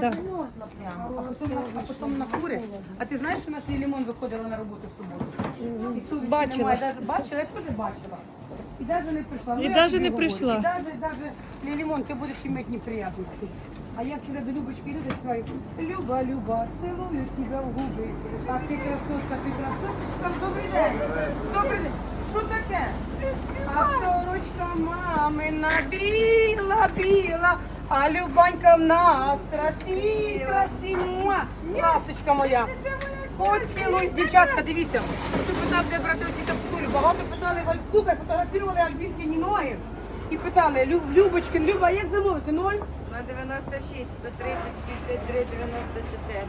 Да. Я. А потім, а потім на кури. А ти знаєш, що наш Лілімон виходила на роботу в суботу? І совісті Бачила. немає. Даже, бачила, я теж бачила. І навіть не прийшла. Ну, І я даже тобі не говорю. прийшла. І навіть, навіть, Лілімон, ти будеш иметь неприятності. А я всегда до Любочки иду, так говорю, Люба, Люба, целую тебя в губи. А ти красотка, ти красоточка, добрий день. Добрий день. Що таке? А сорочка мамина біла, біла, а Любонька в нас красиві, красиві. Ласточка моя. Поцілуй, дівчатка, дивіться. Хто питав, де брати оці каптури. Багато питали Валь, слухай, фотографували Альбінкині ноги. І питали, Лю- Любочкин, Люба, як замовити? Ноль? На 96, 130, 63, 94.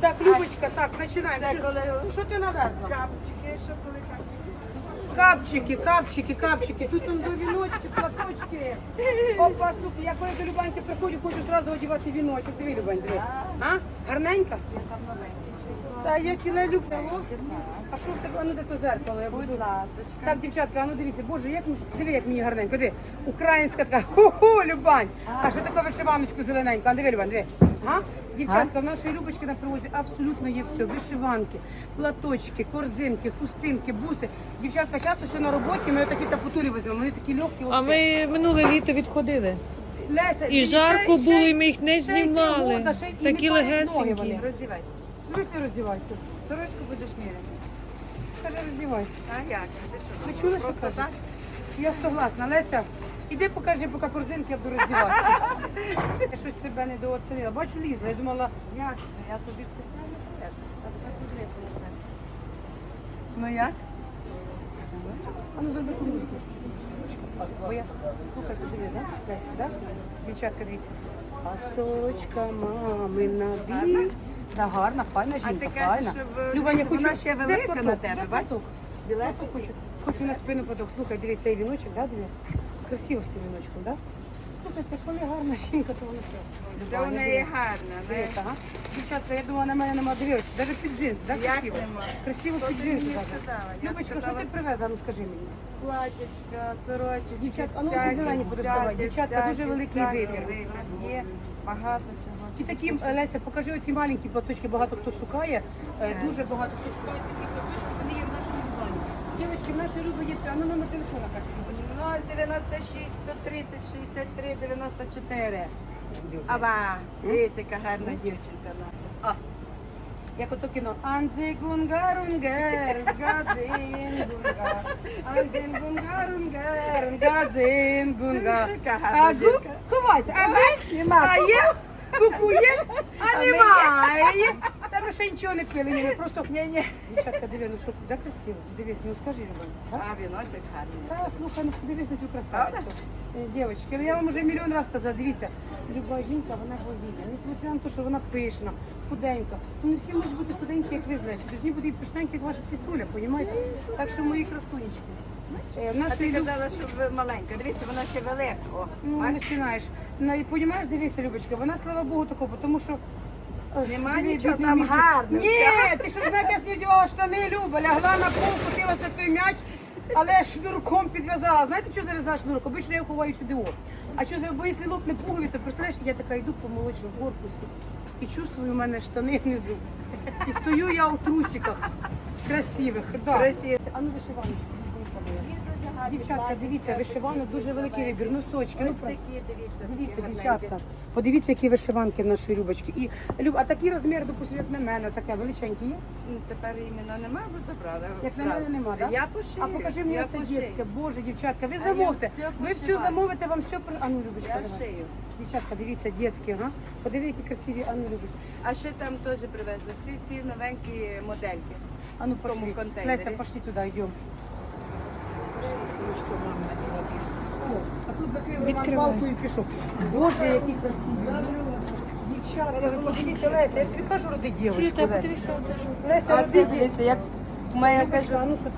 Так, Любочка, так, починаємо. Це Що- коли- Що ти навезла? Капчики, що коли капчики. Капчики, капчики, капчики. Тут он до віночки, платочки. Опа, сука, я коли до Любаньки приходжу, хочу одразу одягати віночок. Диви, Любань, диви. А? Гарненька? Та як і не люблю. А що в тебе? А ну де то зеркало? Я буду. Будь ласочка. Так, дівчатка, а ну дивіться, боже, як мені- диви, як мені гарненько. Диви. Українська така, ху-ху, Любань. А що таке вишиваночку зелененьку? А диви, Любань, диви. А? Дівчатка, в нашої Любочки на привозі абсолютно є все. Вишиванки, платочки, корзинки, хустинки, буси. Дівчатка, часто все на роботі, ми такі тапутурі візьмемо, вони такі легкі. А ми минуле літо відходили. Леся, І жарко ще- було, і ми їх не ще знімали. ще й- і Такі легесенькі. Роздівайся. В смысле роздівайся? Сорочку будеш міряти. Каже, роздівайся. А як? Ти що? Ви чули, що Просто каже? так? Я согласна. Леся, іди покажи, поки корзинки я буду роздіватися. Я щось себе недооцінила. Бачу, лізла. Я думала, Як це? Я тобі спеціально привезла. А тепер подивися на себе. Ну як? а ну зроби музику. Бо я слухайте, диви, да? Леся, да? Дівчатка, дивіться. А сорочка мамина біль. Да, гарна, файна А жінка, ти кажеш, файна. що в- я хочу... вона ще велика платок? на тебе, Де бачиш? платок? Хочу. Хочу на спину платок. Слухай, дивіться, цей віночок, да, диви? Красиво з цим віночком, да? Слухайте, коли гарна жінка, то вона все. Це у неї гарна. не? Дивіться, ага. Дівчатка, я думала, на мене нема дивитися. Навіть під джинс, так? Як красиво? нема? Красиво То під ти джинс. мені сказала. Я Любочка, що сказала- ти привезла? Ну скажи мені. Платячка, сорочечки, Дівчатка, а ну, зелені будеш давати. Дівчатка, дуже великий вибір. Є багато чого. І такі, е, Леся, покажи оці маленькі платочки, багато хто шукає. Е, Дуже багато хто шукає такі платочки, вони є в нашому плані. Дівчатки, в нашій Любі є все. А ну номер телефона каже. 096 130 63 94. Ава, дивіться, яка гарна дівчинка наша. Як ото кіно. Анзе гунгарунгер, гадзин гунгар. Анзен гунгарунгер, гадзин гунгар. Яка гарна А гу, ховайся, а ви? А є? Куку? А немає. Та ми ще нічого не пили, ні, ми просто... Ні-ні. Дівчатка, диви, ну що, де красиво? Дивись, ну скажи, Любов. А віночок гарний. Та, слухай, ну подивись на цю красавицю. Е, Дівчатки, ну я вам вже мільйон разів казала, дивіться, люба жінка, вона богиня. Несмотря на те, що вона пишна, худенька. Ну не всі можуть бути худенькі, як ви знаєте. Должні бути і пишненькі, як ваша світуля, понімаєте? Так що мої красунечки. Е, В А нашої ти Люб... казала, що ви маленька. Дивіться, вона ще велика. О, Ну, бачиш? починаєш. Ну, і понімаєш, дивися, Любочка, вона, слава Богу, такого, тому що... Ой, Нема диви, нічого бідний там мій- гарного. Ні, ти що знаєш, я не вдівала штани, Люба, лягла на пол, кутилася в той м'яч, але шнурком підв'язала. Знаєте, що зав'язала шнурок? Обично я ховаю сюди о. А що за бо якщо лопне пуговиця, представляєш, я така йду по молочному корпусі і чувствую, у мене штани внизу. І стою я у трусиках красивих. Да. Красиво. А ну вишиваночку. Дівчатка, дивіться, вишиванок дуже великий вибір. Носочки, ну Ось такі, дивіться. Дивіться, такі дівчатка, гарненькі. подивіться, які вишиванки в нашої Любочки. І Люб, а такий розмір, допустимо, як на мене, таке величенький є. Ну, Тепер іменно нема, бо забрала. Як на мене нема, так? Я пошию. А покажи мені я це пошию. дітське. Боже, дівчатка, ви А я замовте. все Ви все пошиваю. замовите, вам все при... А ну, Любочка, Я давай. шию. Дівчатка, дивіться, дітські, ага. Подиви, які красиві, а ну, Любочка. А ще там теж привезли всі, всі новенькі модельки. А ну, В тому пошли. контейнері. Леся, пошли туди, йдемо. О, а тут Відкривай. палку і пішов. Боже, які красиві. Ви подивіться, Леся, я тобі кажу, роди дівчинку, Леся. Леся, А роди дівчинку. дивіться, як моя а ну що?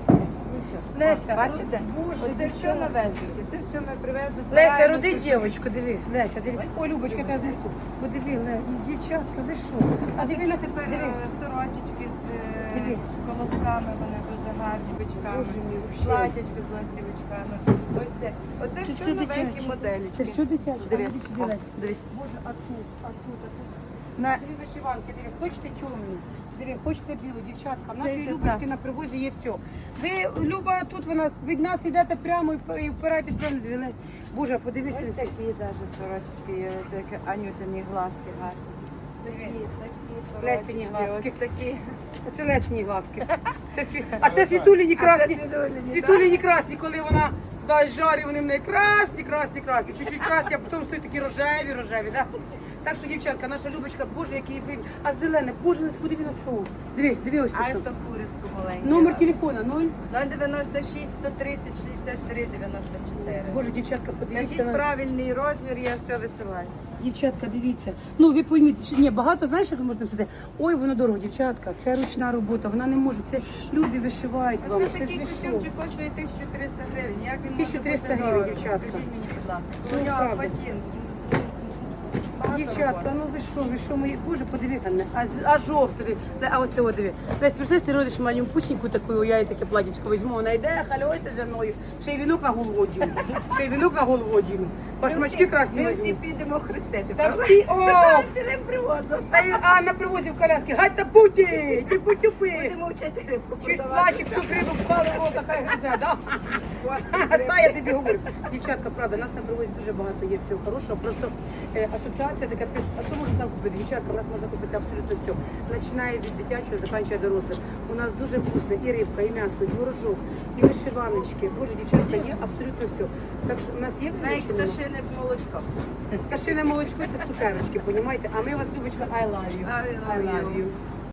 Леся, Бачите? Боже, Оце все новесеньке. Це все ми привезли. Леся, стараємося, роди щоб- дівчинку, диви. Леся, диви. Ой, Любочка, я тебе знесу. Бо диви, Ле- дівчатка, ви що? А диви, такі тепер диви. е, сорочечки з е, Диви. колосками, вони вообще. Платячки з ласівочками. Ось це. Оце Це все все новенькі дитяче. моделі. Це все дитяче. А Дивись, дивись, дивись. дивись. Боже, а тут, а тут, а тут. На Дві вишиванки, диви, хочете темну, диви, хочете білу, дівчатка. В Це нашій Любочки так. на привозі є все. Ви, Люба, тут вона від нас йдете прямо і п- і впираєтесь прямо, дивилась. Боже, подивися на ось це. такі навіть сорочечки є, такі анютині глазки гарні. Лесіні глазки. Такі. Це Лесіні глазки. Це сві... А це світуліні красні. Світуліні, Світуліні красні, коли вона дай жарі, вони в неї красні, красні, красні. Чуть-чуть красні, а потім стоять такі рожеві, рожеві. Да? Так що, дівчатка, наша Любочка, боже, який вибір. А зелене, боже, не подиви на цього. Диви, диви ось що. куритку маленьку. Номер телефона 0. 096 130 63 94. Боже, дівчатка, подивіться. Кажіть на- правильний розмір, я все висилаю. Дівчатка, дивіться. Ну ви пойміть, що ні, багато знаєш, як можна сказати? Ой, воно дорого, дівчатка. Це ручна робота, вона не може. Це люди вишивають вам. Це Це такий ви що? костюмчик коштує 1300 гривень. Як він 1300 бути гривень, дівчатка. Скажіть мені, будь ласка. Ну, У нього фатін. Дівчатка, ну ви що, ви що, мої, боже, подиви на мене. А, з- а. Ле, а оце, о, диви. Лесь, представляєш, ти родиш малю пученьку таку, я їй таке платічко візьму, вона йде, хальойся зі мною. Ще й вінок на голову одіну. Ще й вінок на голову одіну. Башмачки красні Ми всі підемо хрестити. Та правда? всі, о! Цілим привозом. Та й, а на приводі в коляски, гать та путі, ти путюпи. Будемо вчити рибку Чуть продавати. плаче, всю криду впали, о, така гризе, да? Та я тобі говорю. Дівчатка, правда, нас на привозі дуже багато є всього хорошого. Просто е, асоціація така пише, а що можна там купити? Дівчатка, у нас можна купити абсолютно все. Починає від дитячого, закінчує дорослих. У нас дуже вкусно і рибка, і м'ясо, і творожок, і вишиваночки. Боже, дівчатка, є абсолютно все. Так що у нас є Навіть пташине молочко. Пташине молочко це цукерочки, понімаєте? А ми вас, Любочка, I love you. I love you.